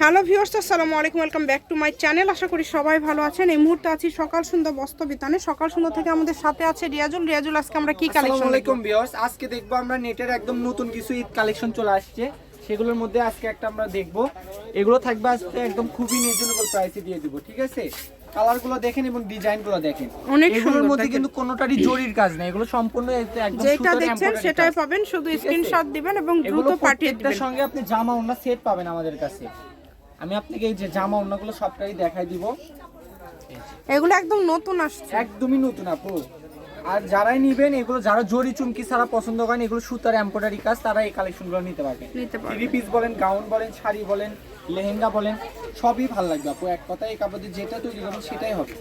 Hello viewers আসসালামু আলাইকুম welcome back to my channel. আশা করি সবাই ভালো আছেন। এই মুহূর্তে আছি সকাল সন্ধ্যা বস্ত্র বিতানে। সকাল সন্ধ্যা থেকে আমাদের সাথে আছে রিয়াজুল। রিয়াজুল আজকে আমরা কি কালেকশন আলাইকুম ভিউয়ার্স আজকে দেখব আমরা নেটের একদম নতুন কিছু ঈদ কালেকশন চলে আসছে। সেগুলোর মধ্যে আজকে একটা আমরা দেখব। এগুলো থাকবে আজকে একদম খুবই রিজনেবল প্রাইসে দিয়ে দিব ঠিক আছে? কালারগুলো দেখেন এবং ডিজাইনগুলো দেখেন। অনেক সুন্দর মধ্যে কিন্তু কোনোটারই জরির কাজ নেই। এগুলো সম্পূর্ণ একদম যেটা দেখছেন সেটাই পাবেন। শুধু? স্ক্রিনশট দিবেন এবং দ্রুত পাঠিয়ে দিবেন। সঙ্গে আপনি জামা ওন্না সেট পাবেন আমাদের কাছে। আমি আপনাকে এই যে জামা অন্যগুলো সবটাই দেখাই দিব। এগুলো একদম নতুন আসছে। একদমই নতুন আপু। আর যারাই নিবেন এগুলো যারা জরি চুমকি ছাড়া পছন্দ করেন এগুলো সুতার এমব্রয়ডারি কাজ তারা এই কালেকশনগুলো নিতে পারবে নিতে পারবেন। থ্রি পিস বলেন গাউন বলেন শাড়ি বলেন লেহেঙ্গা বলেন সবই ভালো লাগবে আপু। এক কথায় এই কাপড় যেটা তৈরি করবেন সেটাই হবে।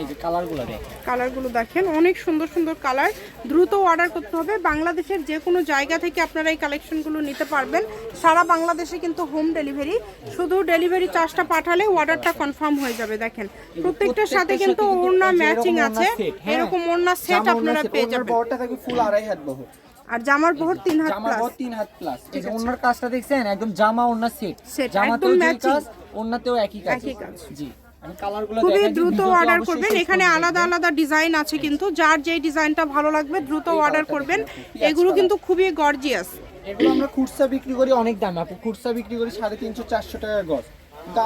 এই যে কালারগুলো দেখেন। কালারগুলো দেখেন অনেক সুন্দর সুন্দর কালার। দ্রুত অর্ডার করতে হবে। বাংলাদেশের যে কোনো জায়গা থেকে আপনারা এই কালেকশনগুলো নিতে পারবেন। সারা বাংলাদেশে কিন্তু হোম ডেলিভারি শুধু ডেলিভারি চার্জটা পাঠালে অর্ডারটা কনফার্ম হয়ে যাবে দেখেন। প্রত্যেকটার সাথে কিন্তু ওড়না ম্যাচিং আছে। হ্যাঁ। এরকম ওড়না সেট আপনারা পেয়ে যাবেন। বহরটা থাকবে ফুল আড়াই হাত বহর। আর জামার বহর তিন হাত জামা প্লাস বহর তিন হাত প্লাস এই যে ওড়নার কাজটা দেখছেন একদম জামা ওড়না সেট জামাতেও একদম কাজ ওড়নাতেও একই কাজ। একই কাজ। জি খুবই দ্রুত অর্ডার করবেন। এখানে আলাদা আলাদা ডিজাইন আছে কিন্তু। যার যেই ডিজাইনটা ভালো লাগবে দ্রুত অর্ডার করবেন। এগুলো কিন্তু খুবই গর্জিয়াস এগুলো আমরা খুচরা বিক্রি করি অনেক দাম। আপু খুচরা বিক্রি করি সাড়ে তিনশো চারশো টাকা গজ।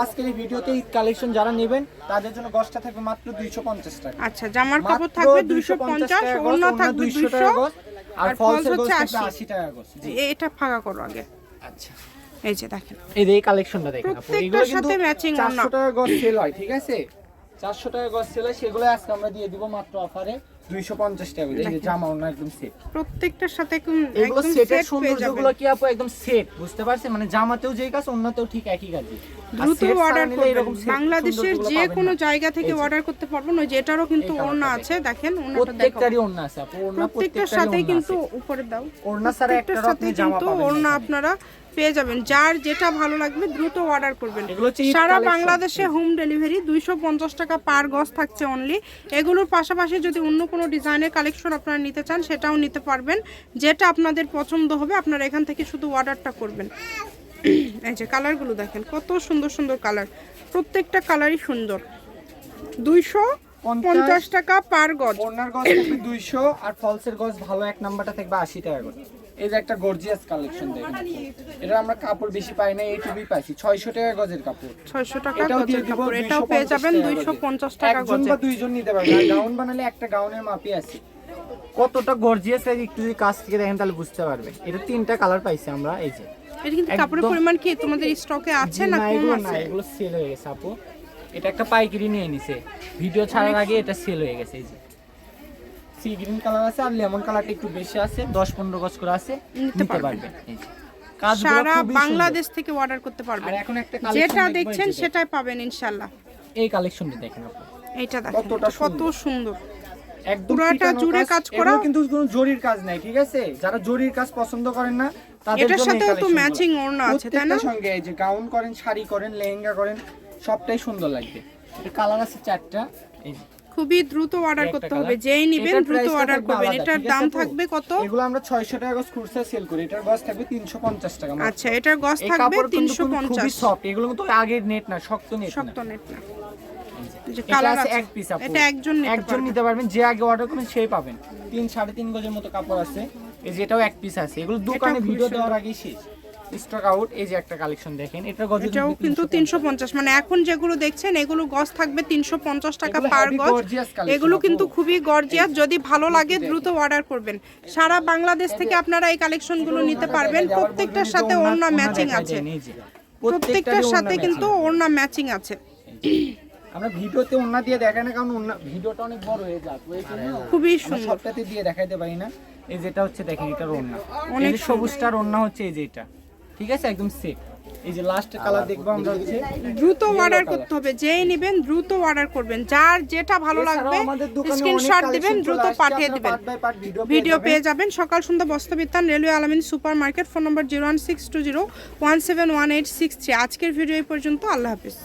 আজকের এই ভিডিওতে ঈদ কালেকশন যারা নেবেন তাদের জন্য গজটা থাকবে মাত্র দুইশো পঞ্চাশ টাকা। আচ্ছা জামার কাপড় থাকবে দুইশো পঞ্চাশ ওড়না থাকবে দুইশো টাকা গজ, আর ফলস হচ্ছে 80 টাকা গজ জি। এটা ফাঁকা করো আগে। আচ্ছা। এই যে দেখেন। এই যে এই কালেকশনটা দেখেন আপু এগুলো কিন্তু সাথে matching ওড়না। 400 টাকা গজ সেল হয় ঠিক আছে? 400 টাকা গজ সেল হয় সেগুলো আজকে আমরা দিয়ে দিব মাত্র অফারে 250 টাকা করে। এই যে জামা ওড়না একদম সেট প্রত্যেকটার সাথে একদম এগুলো সেটের সৌন্দর্যগুলো কি আপু একদম সেট বুঝতে পারছেন? মানে জামাতেও যেই কাজ অন্যতেও ঠিক একই আর দ্রুত অর্ডার করবেন। বাংলাদেশের যে কোনো জায়গা থেকে অর্ডার করতে পারবেন। ওই যে এটারও কিন্তু ওড়না আছে দেখেন প্রত্যেকটারই ওড়না আছে আপু ওড়না প্রত্যেকটার সাথে কিন্তু উপরে দাও। ওড়না ছাড়া প্রত্যেকটার সাথে কিন্তু ওড়না আপনারা পেয়ে যাবেন। যার যেটা ভালো লাগবে দ্রুত অর্ডার করবেন। সারা বাংলাদেশে হোম ডেলিভারি দুইশো পঞ্চাশ টাকা পার গজ থাকছে অনলি এগুলোর পাশাপাশি যদি অন্য কোনো ডিজাইনের কালেকশন আপনারা নিতে চান সেটাও নিতে পারবেন। যেটা আপনাদের পছন্দ হবে আপনারা এখান থেকে শুধু অর্ডারটা করবেন। এই যে কালারগুলো দেখেন কত সুন্দর সুন্দর কালার। প্রত্যেকটা কালারই সুন্দর। দুইশো পঞ্চাশ টাকা পার গজ। ওড়নার গজ থাকবে 200 আর ফলসের গজ ভালো এক নাম্বারটা থাকবে 80 টাকা করে। এই যে একটা গর্জিয়াস কালেকশন দেখেন। এটা আমরা কাপড় বেশি পাই না এই এইটুকুই পাইছি। 600 টাকা গজের কাপড়। ছয়শো টাকা এটাও দিয়ে গজের কাপড়। এটাও পেয়ে যাবেন দুইশো পঞ্চাশ টাকা একজন বা দুইজন নিতে পারবে আর গাউন বানালে একটা গাউনের মাপই আছে। কতটা গর্জিয়াস একটু যদি কাছ থেকে দেখেন তাহলে বুঝতে পারবে। এটা তিনটা কালার পাইছি আমরা এই যে। এটা কিন্তু কাপড়ের পরিমাণ কি? তোমাদের স্টকে আছে না কম আছে? এগুলো সেল হয়ে গেছে আপু। এটা একটা পাইকারি নিয়ে নিছে। ভিডিও ছাড়ার আগে এটা সেল হয়ে গেছে এই যে। সি গ্রিন কালার আছে আর লেমন কালারটা একটু বেশি আছে 10 15 গজ করে আছে নিতে। পারবেন এই যে। সারা বাংলাদেশ থেকে অর্ডার করতে পারবেন আর এখন একটা যেটা দেখছেন সেটাই পাবেন ইনশাল্লাহ। এই কালেকশনটা দেখেন আপু। এইটা দেখেন কতটা কত সুন্দর। পুরাটা জুড়ে কাজ করা। কিন্তু কোনো জরির কাজ নাই ঠিক আছে? যারা জরির কাজ পছন্দ করেন না এটার সাথেও তো ম্যাচিং ওড়না আছে তাই না? সঙ্গে এই যে গাউন করেন শাড়ি করেন লেহেঙ্গা করেন সবটাই সুন্দর লাগবে। কালার আছে চারটা এই খুবই দ্রুত অর্ডার করতে হবে যেই নিবেন দ্রুত অর্ডার করবেন। এটার দাম থাকবে কত? এগুলো আমরা 600 টাকা গজ খুচরা সেল করি। এটার গজ থাকবে 350 টাকা আচ্ছা এটার গজ থাকবে কাপড় কিন্তু তিনশো খুবই পঞ্চাশ। সফট এগুলো কিন্তু আগের নেট না শক্ত নেট শক্ত নেট না। কালার আছে আছে। এক পিস আপু। এটা একজন একজন নিতে পারবেন যে আগে অর্ডার করবেন সেই পাবেন। তিন সাড়ে তিন গজের মতো কাপড় আছে। এই যে এটাও এক পিস আছে। এগুলো দোকানে খুবই ভিডিও দেওয়ার আগেই শেষ। স্টক আউট এই যে একটা কালেকশন দেখেন এটা গজ এটাও কিন্তু তিনশো পঞ্চাশ। মানে এখন যেগুলো দেখছেন এগুলো গজ থাকবে তিনশো পঞ্চাশ টাকা পার গজ। এগুলো কিন্তু খুবই গর্জিয়াস যদি ভালো লাগে দ্রুত অর্ডার করবেন। সারা বাংলাদেশ থেকে আপনারা এই কালেকশনগুলো নিতে পারবেন। প্রত্যেকটার সাথে ওড়না ম্যাচিং আছে। প্রত্যেকটার সাথে কিন্তু ওড়না ম্যাচিং আছে। আমরা ভিডিওতে ওন্না দিয়ে দেখাই না কারণ ওন্না ভিডিওটা অনেক বড় হয়ে যায় খুবই সুন্দর। সবটাতে দিয়ে দেখাইতে পারি না। এই যেটা হচ্ছে দেখেন এটার ওন্না অনেক সবুজটার ওন্না হচ্ছে এই যে এটা। ঠিক আছে? একদম সেট এই যে লাস্ট কালার দেখব আমরা হচ্ছে দ্রুত অর্ডার করতে হবে। যেই নেবেন দ্রুত অর্ডার করবেন। যার যেটা ভালো লাগবে আমাদের দোকানে স্ক্রিনশট দিবেন দ্রুত পাঠিয়ে দিবেন। ভিডিও পেয়ে যাবেন। সকাল সন্ধ্যা বস্ত্রবিতান railway Alamin super market phone number zero one six two zero one seven one eight six three আজকের ভিডিও এই পর্যন্ত। আল্লাহ হাফিজ।